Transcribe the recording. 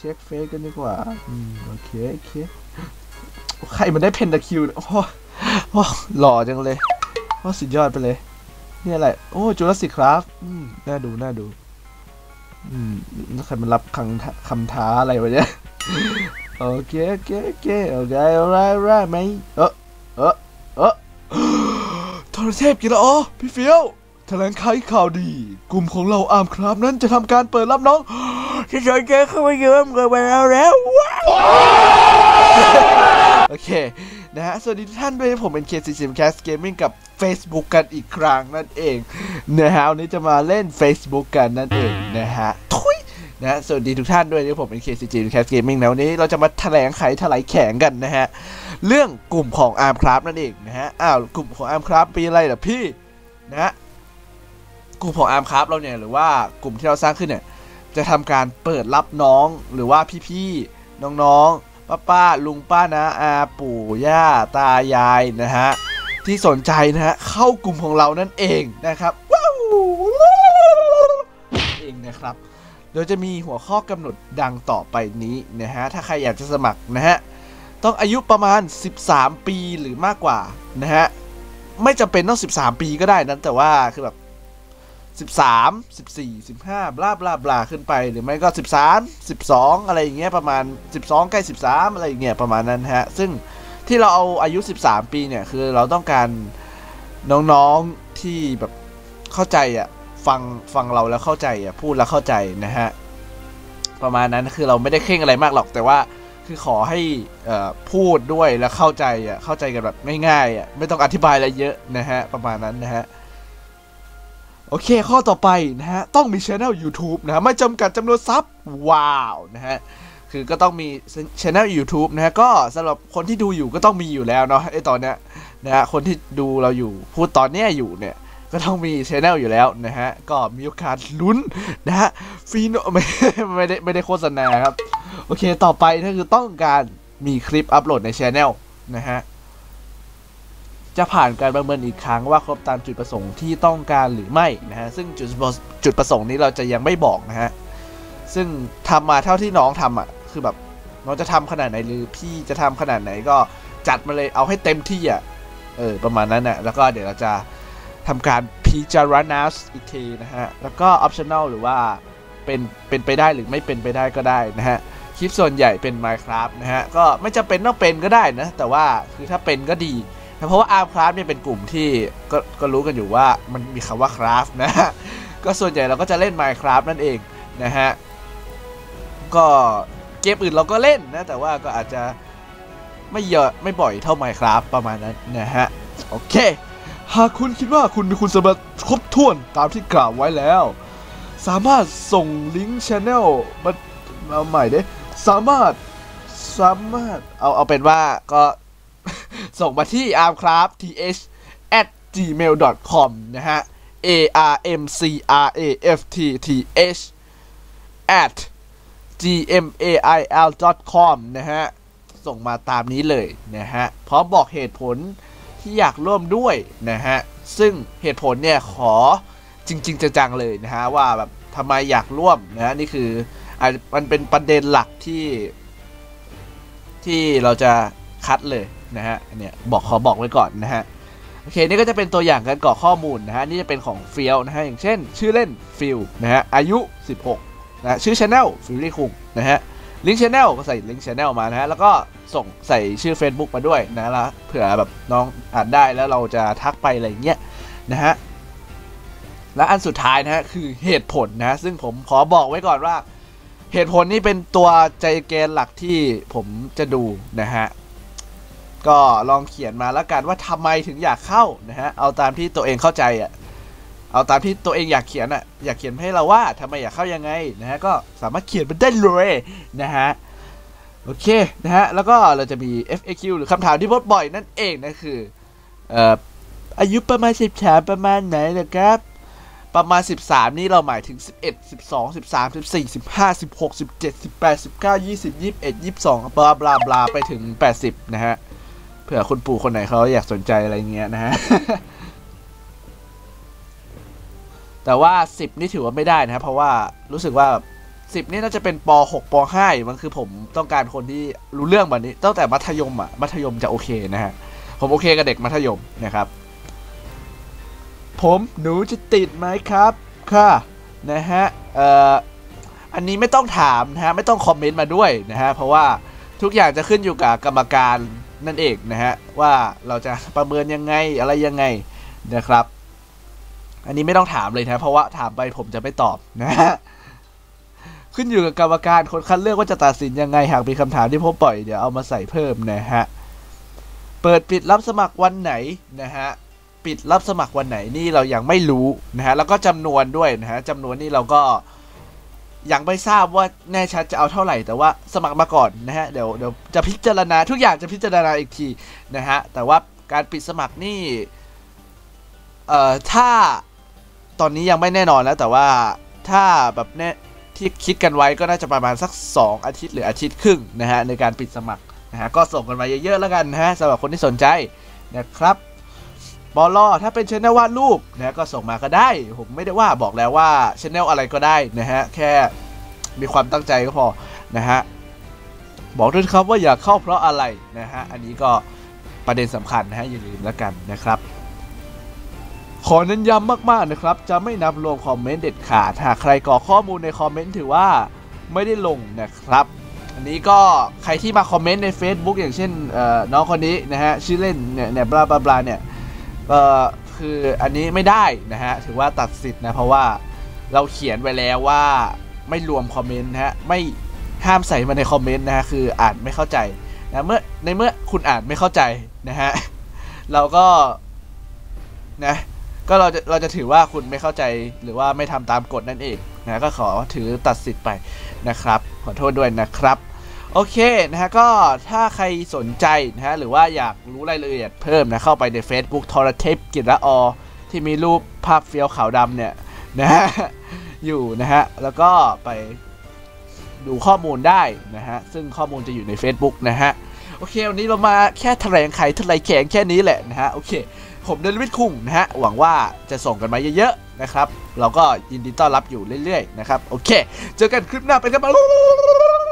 เช็คเฟซกันดีกว่า อืม โอเค โอเค ใครมันได้เพนตะคิวเนี่ยโอ้โหโอ้โหหล่อจังเลยโอ้สุดยอดไปเลย นี่อะไร โอ้จูราสสิกครับอืม น่าดู น่าดู อืมแล้วใครมันรับคำคำท้าอะไรวะเนี่ย โอเค โอเค โอเค โอเคอะไรอะไรไหมเออเออเออทรเทพกีฬาอ๋อพี่เฟี้ยวแถลงไขข่าวดี กลุ่มของเราอามครับนั้นจะทำการเปิดรับน้อง ที่สนใจเข้ามาเยี่ยมกันไปแล้วแล้วว้าวโอเคนะฮะสวัสดีทุกท่านด้วยผมเป็นเคซีซิมแคสเกมมิ่งกับ Facebook กันอีกครั้งนั่นเองนะฮะวันนี้จะมาเล่น Facebook กันนั่นเองนะฮะทุยนะฮะสวัสดีทุกท่านด้วยที่ผมเป็น KCG Cast Gaming นะวันนี้เราจะมาแถลงไขถลายแข็งกันนะฮะ เรื่องกลุ่มของ Arm Craft นั่นเองนะฮะ อ้าว กลุ่มของ Arm Craft ปีอะไรล่ะพี่นะกลุ่มของ Arm Craft เราเนี่ยหรือว่ากลุ่มที่เราสร้างขึ้นเนี่ย จะทำการเปิดรับน้องหรือว่าพี่ๆน้องๆป้าป้าลุงป้านะอาปู่ย่าตายายนะฮะที่สนใจนะฮะเข้ากลุ่มของเรานั่นเองนะครับว้าวเองนะครับ โดยจะมีหัวข้อกำหนดดังต่อไปนี้นะฮะถ้าใครอยากจะสมัครนะฮะต้องอายุประมาณ 13 ปีหรือมากกว่านะฮะไม่จำเป็นต้อง 13 ปีก็ได้นะแต่ว่าคือแบบ 13 14 15บลาบลาบลาขึ้นไปหรือไม่ก็ 13 12 อะไรอย่างเงี้ยประมาณ 12 ใกล้ 13 อะไรอย่างเงี้ยประมาณนั้นฮะ ซึ่งที่เราเอาอายุ 13 ปีเนี่ย คือเราต้องการน้องๆที่แบบเข้าใจอะฟังฟังเราแล้วเข้าใจอะพูดแล้วเข้าใจนะฮะ ประมาณนั้นคือเราไม่ได้เคร่งอะไรมากหรอกแต่ว่าคือขอให้อ่อพูดด้วยแล้วเข้าใจอะเข้าใจกันแบบง่ายๆอะไม่ต้องอธิบายอะไรเยอะนะฮะประมาณนั้นนะฮะ โอเค ข้อต่อไปนะฮะ ต้องมีช anel YouTube นะฮะ ไม่จำกัดจำนวนซับ ว้าว นะฮะ คือก็ต้องมีช anel YouTube นะฮะ ก็สำหรับคนที่ดูอยู่ก็ต้องมีอยู่แล้วเนาะไอตอนเนี้ยนะฮะ คนที่ดูเราอยู่ พูดตอนเนี้ยอยู่เนี่ย ก็ต้องมีช anel อยู่แล้วนะฮะ ก็มีโอกาสลุ้นนะฮะฟรีโนไม่ไม่ได้ไม่ได้โฆษณาครับ โอเค ต่อไปก็คือต้องการมีคลิปอัปโหลดในช anel นะฮะ จะผ่านการประเมินอีกครั้งว่าครบตามจุดประสงค์ที่ต้องการหรือไม่นะฮะซึ่งจุดจุดประสงค์นี้เราจะยังไม่บอกนะฮะซึ่งทำมาเท่าที่น้องทำอะคือแบบน้องจะทำขนาดไหนหรือพี่จะทำขนาดไหนก็จัดมาเลยเอาให้เต็มที่อะเออประมาณนั้นนะแล้วก็เดี๋ยวเราจะทำการพิจารณาอีกทีนะฮะแล้วก็ optional หรือว่าเป็นเป็นไปได้หรือไม่เป็นไปได้ก็ได้นะฮะคลิปส่วนใหญ่เป็น Minecraft นะฮะก็ไม่จำเป็นต้องเป็นก็ได้นะแต่ว่าคือถ้าเป็นก็ดี เพราะว่า Arm Craft เนี่ยเป็นกลุ่มที่ก็ก็รู้กันอยู่ว่ามันมีคำว่า craft นะก็ส่วนใหญ่เราก็จะเล่น Minecraft นั่นเองนะฮะ ก็เกมอื่นเราก็เล่นนะ แต่ว่าก็อาจจะไม่เยอะไม่บ่อยเท่า Minecraft ประมาณนั้นนะฮะ โอเค หากคุณคิดว่าคุณมีคุณสมบัติครบถ้วนตามที่กล่าวไว้แล้ว สามารถส่งลิงก์ช anel มาเอาใหม่ได้สามารถสามารถเอาเอาเป็นว่าก็ ส่งมาที่ armcraft th at gmail com นะฮะ a r m c r a f t t h at gmail com นะฮะ ส่งมาตามนี้เลยนะฮะ พร้อมบอกเหตุผลที่อยากร่วมด้วยนะฮะ ซึ่งเหตุผลเนี่ยขอจริง ๆจังๆเลยนะฮะ ว่าแบบทำไมอยากร่วมนะฮะ นี่คืออมันเป็นประเด็นหลักที่ ที่เราจะคัดเลย นะฮะเนี่ยบอกขอบอกไว้ก่อนนะฮะโอเคนี่ก็จะเป็นตัวอย่างการกรอกข้อมูลนะฮะนี่จะเป็นของฟิลนะฮะอย่างเช่น ชื่อเล่นฟิลนะฮะอายุ 16นะชื่อช anel ฟิลลี่คุงนะฮะลิงก์ช anel ก็ใส่ลิงก์ช anel มานะฮะแล้วก็ส่งใส่ชื่อ Facebook มาด้วยนะล้วเผื่อแบบน้องอ่านได้แล้วเราจะทักไปอะไรเงี้ยนะฮะและอันสุดท้ายนะฮะคือเหตุผลนะซึ่งผมขอบอกไว้ก่อนว่า เหตุผลนี้เป็นตัวใจเกณฑ์หลักที่ผมจะดูนะฮะ ก็ลองเขียนมาแล้วกันว่าทำไมถึงอยากเข้านะฮะเอาตามที่ตัวเองเข้าใจอะเอาตามที่ตัวเองอยากเขียนอะอยากเขียนให้เราว่าทำไมอยากเข้ายังไงนะฮะก็สามารถเขียนมันได้เลยนะฮะโอเคนะฮะแล้วก็เราจะมี FAQ หรือคำถามที่พบบ่อยนั่นเองนะคือเอ่ออายุประมาณสิบสามประมาณไหนนะครับ ประมาณ 13 นี่เราหมายถึง 11 12 13 14 15 16 17 18 19 20 21 22บลาบลาบลาไปถึง 80 นะฮะ เผื่อคุณปู่คนไหนเขาอยากสนใจอะไรเงี้ยนะฮะ แต่ว่า 10 นี่ถือว่าไม่ได้นะครับ เพราะว่ารู้สึกว่า 10 นี่น่าจะเป็นป .6 ป .5 มันคือผมต้องการคนที่รู้เรื่องแบบนี้ ตั้งแต่มัธยมอะ มัธยมจะโอเคนะฮะ ผมโอเคกับเด็กมัธยมนะครับ ผมหนูจะติดไหมครับ ค่ะนะฮะ เอ่อ อันนี้ไม่ต้องถามนะฮะ ไม่ต้องคอมเมนต์มาด้วยนะฮะ เพราะว่าทุกอย่างจะขึ้นอยู่กับกรรมการ นั่นเองนะฮะว่าเราจะประเมินยังไงอะไรยังไงนะครับ อันนี้ไม่ต้องถามเลยนะเพราะว่าถามไปผมจะไม่ตอบนะฮะขึ้นอยู่กับกรรมการคนคัดเลือกว่าจะตัดสินยังไงหากมีคำถามที่ผมปล่อยเดี๋ยวเอามาใส่เพิ่มนะฮะเปิดปิดรับสมัครวันไหนนะฮะปิดรับสมัครวันไหนนี่เรายังไม่รู้นะฮะแล้วก็จำนวนด้วยนะฮะจำนวนนี่เราก็ ยังไม่ทราบว่าแน่ชัดจะเอาเท่าไหร่แต่ว่าสมัครมาก่อนนะฮะเดี๋ยวเดี๋ยวจะพิจารณาทุกอย่างจะพิจารณาอีกทีนะฮะแต่ว่าการปิดสมัครนี่เอ่อถ้าตอนนี้ยังไม่แน่นอนแล้ว แต่ว่าถ้าแบบแน่ที่คิดกันไว้ก็น่าจะประมาณสัก 2 อาทิตย์หรืออาทิตย์ครึ่งนะฮะในการปิดสมัครนะฮะก็ส่งกันมาเยอะๆแล้วกันนะฮะสำหรับคนที่สนใจนะครับ บอลลถ้าเป็นชแนลวาดรูปนะก็ส่งมาก็ได้ ผมไม่ได้ว่าบอกแล้วว่าชแนลอะไรก็ได้นะฮะ แค่มีความตั้งใจก็พอนะฮะ บอกด้วยครับว่าอยากเข้าเพราะอะไรนะฮะ อันนี้ก็ประเด็นสำคัญนะฮะอย่าลืมแล้วกันนะครับขอเน้นย้ำมากๆนะครับ จะไม่นับรวมคอมเมนต์เด็ดขาด หากใครก่อข้อมูลในคอมเมนต์ถือว่าไม่ได้ลงนะครับ อันนี้ก็ใครที่มาคอมเมนต์ใน Facebook อย่างเช่นน้องคนนี้นะฮะ ชื่อเล่นเนี่ยเนี่ยบลาบลาบลาเนี่ย เอ่อคืออันนี้ไม่ได้นะฮะถือว่าตัดสิทธิ์นะเพราะว่าเราเขียนไว้แล้วว่าไม่รวมคอมเมนต์นะฮะไม่ห้ามใส่มาในคอมเมนต์นะฮะคืออ่านไม่เข้าใจนะเมื่อในเมื่อคุณอ่านไม่เข้าใจนะฮะเราก็นะก็เราจะเราจะถือว่าคุณไม่เข้าใจหรือว่าไม่ทำตามกฎนั่นเองนะก็ขอถือตัดสิทธิ์ไปนะครับ ขอโทษด้วยนะครับ โอเคนะฮะก็ถ้าใครสนใจนะฮะหรือว่าอยากรู้รายละเอียดเพิ่มนะเข้าไปใน Facebook ทรเทพกิจละอที่มีรูปภาพเฟี้ยวขาวดำเนี่ยนะฮะอยู่นะฮะแล้วก็ไปดูข้อมูลได้นะฮะซึ่งข้อมูลจะอยู่ใน Facebook นะฮะโอเค วันนี้เรามาแค่แถลงไขแถลงแข่งแค่นี้แหละนะฮะโอเค ผมเดนวิทคุ้งนะฮะหวังว่าจะส่งกันมาเยอะๆนะครับ เราก็ยินดีต้อนรับอยู่เรื่อยๆนะครับ โอเค เจอกันคลิปหน้าเป็นกันบ้าง